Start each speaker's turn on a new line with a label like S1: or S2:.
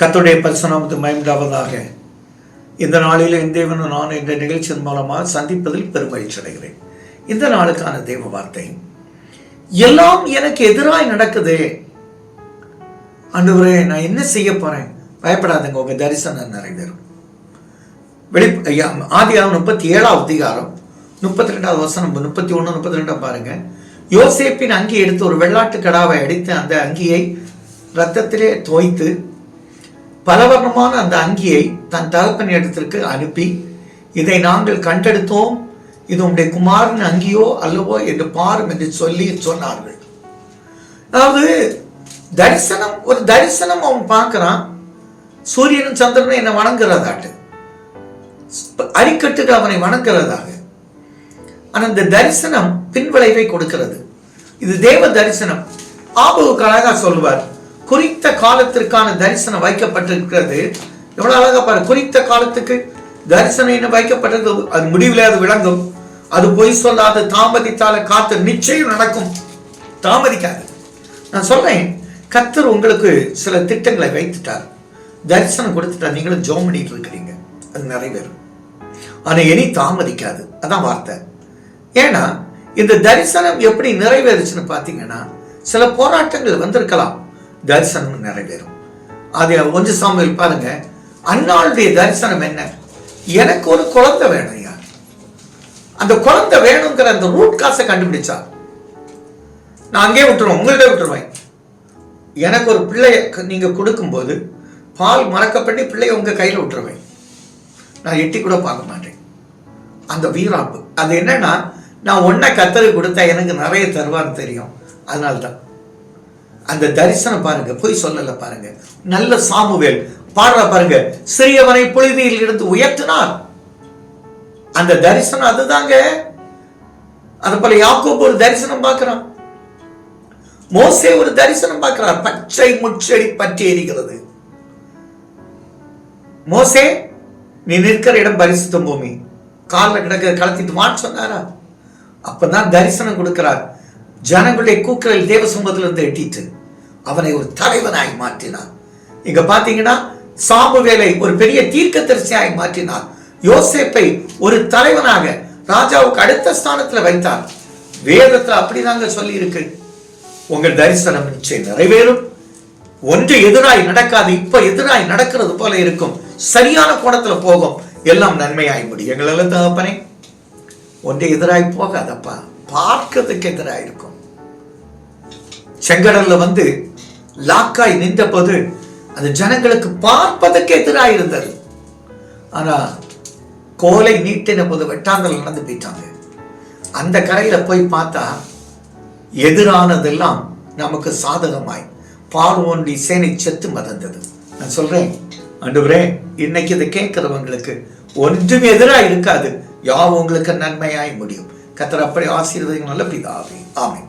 S1: கத்துடைய பரிசுநாமத்து மயம்டாவதாக இந்த நாளில் என் தேவன் நான் என்ற நிகழ்ச்சியின் மூலமாக சந்திப்பதில் பெருமகிழ்ச்சி அடைகிறேன். இந்த நாளுக்கான தேவ வார்த்தை எல்லாம் எனக்கு எதிராய் நடக்குதே. அன்றுவரே நான் என்ன செய்ய போறேன்? பயப்படாதங்க உங்க தரிசனம் நிறைவேறும். வெளி ஆதியாகம் முப்பத்தி ஏழாவது அதிகாரம் முப்பத்தி ரெண்டாவது வசனம் முப்பத்தி ஒன்று முப்பத்தி ரெண்டாம் பாருங்க. யோசேப்பின் அங்கி எடுத்து ஒரு வெள்ளாட்டு கடாவை அடித்து அந்த அங்கியை ரத்தத்திலே தோய்த்து பலவர்ணமான அந்த அங்கியை தன் தகப்பன் இடத்திற்கு அனுப்பி இதை நாங்கள் கண்டெடுத்தோம். இது உடைய குமாரின் அங்கியோ அல்லவோ என்று பாரும் என்று சொல்லி சொன்னார்கள். அதாவது தரிசனம் ஒரு தரிசனம் அவன் பார்க்கிறான். சூரியனும் சந்திரனும் என்னை வணங்குறதாட்டு. அரிக்கட்டுக்கு அவனை வணங்குறதாக. ஆனால் இந்த தரிசனம் பின்விளைவை கொடுக்கிறது. இது தேவ தரிசனம். ஆபுவுக்கு அழகா சொல்வார் குறித்த காலத்திற்கான தரிசனம் வைக்கப்பட்டிருக்கிறது. எவ்வளவு அழகா பாரு குறித்த காலத்துக்கு தரிசனம் என்ன வைக்கப்பட்டது அது முடிவில் அது விளங்கும். அது பொய் சொல்லாது தாமதித்தால காத்து நிச்சயம் நடக்கும். தாமதிக்காது. நான் சொல்றேன் கத்தர் உங்களுக்கு சில திட்டங்களை வைத்துட்டார். தரிசனம் கொடுத்துட்டார். நீங்களும் ஜோம் பண்ணிட்டு இருக்கிறீங்க. அது நிறைவேறும். ஆனா இனி தாமதிக்காது. அதான் வார்த்தை. ஏன்னா இந்த தரிசனம் எப்படி நிறைவேறுச்சுன்னு பார்த்தீங்கன்னா சில போராட்டங்கள் வந்திருக்கலாம். தரிசனம் நிறைவேறும். அது கொஞ்சம் சாமியில் பாருங்க அன்னாளுடைய தரிசனம் என்ன? எனக்கு ஒரு குழந்தை வேணும் ஐயா. அந்த குழந்தை வேணுங்கிற அந்த ரூட் காசை கண்டுபிடிச்சா நான் அங்கேயே விட்டுருவேன் உங்கள்கிட்ட விட்டுருவேன். எனக்கு ஒரு பிள்ளைய நீங்க கொடுக்கும்போது பால் மறக்கப்பட்டு பிள்ளைய உங்க கையில் விட்டுருவேன். நான் எட்டி கூட பார்க்க மாட்டேன். அந்த வீராப்பு அது என்னன்னா நான் ஒன்றை கத்தரி கொடுத்தா எனக்கு நிறைய தருவான்னு தெரியும். அதனால தான் அந்த தரிசனம் பாருங்க போய் சொல்லல பாருங்க. நல்ல சாமுவேல் பாடுற பாருங்க சிறியவனை புழுதியில் இருந்து உயர்த்தினார். அந்த தரிசனம் அதுதாங்க. அது போல யாக்கோப் ஒரு தரிசனம் பார்க்கிறான். மோசே ஒரு தரிசனம் பார்க்கிறார். பச்சை முச்செடி பற்றி எரிகிறது. மோசே நீ நிற்கிற இடம் பரிசுத்த பூமி. காலில் கிடக்க கலத்திட்டு வான்னு சொன்னாரா? அப்பதான் தரிசனம் கொடுக்கிறார். ஜனங்களுடைய கூக்குரல் தேவ சமூகத்திலிருந்து எட்டிட்டு. அவனை ஒரு தலைவனாய் மாற்றினார் இங்க பாத்தீங்கன்னா சாமுவேலை ஒரு பெரிய தீர்க்க மாற்றினார் யோசேப்பை ஒரு தலைவனாக ராஜாவுக்கு அடுத்த ஸ்தானத்துல வைத்தார். வேதத்துல அப்படிதாங்க சொல்லி இருக்கு உங்கள் தரிசனம் நிச்சயம் நிறைவேறும். ஒன்று எதிராய் நடக்காது இப்ப எதிராய் நடக்கிறது போல இருக்கும். சரியான கோணத்துல போகும். எல்லாம் நன்மையாய் முடியும். எங்களெல்லாம் தகப்பனே ஒன்று எதிராய் போகாதப்பா. பார்க்கறதுக்கு எதிராக இருக்கும். செங்கடல்ல வந்து லாக்காய் நின்றபோது அந்த ஜனங்களுக்கு பார்ப்பதற்கு எதிராக இருந்தது ஆனா கோலை நீட்டின போது வெட்டாந்தல் நடந்து போயிட்டாங்க. அந்த கரையில போய் பார்த்தா எதிரானதெல்லாம் நமக்கு சாதகமாய் பார்வோண்டி சேனை செத்து மதந்தது. நான் சொல்றேன் அண்டுவரே இன்னைக்கு இதை கேட்கிறவங்களுக்கு ஒன்றும் எதிராக இருக்காது யாவும் உங்களுக்கு நன்மையாய் முடியும்? கத்தர் அப்படி ஆசீர்வதிகள் நல்ல பிதாவே. ஆமை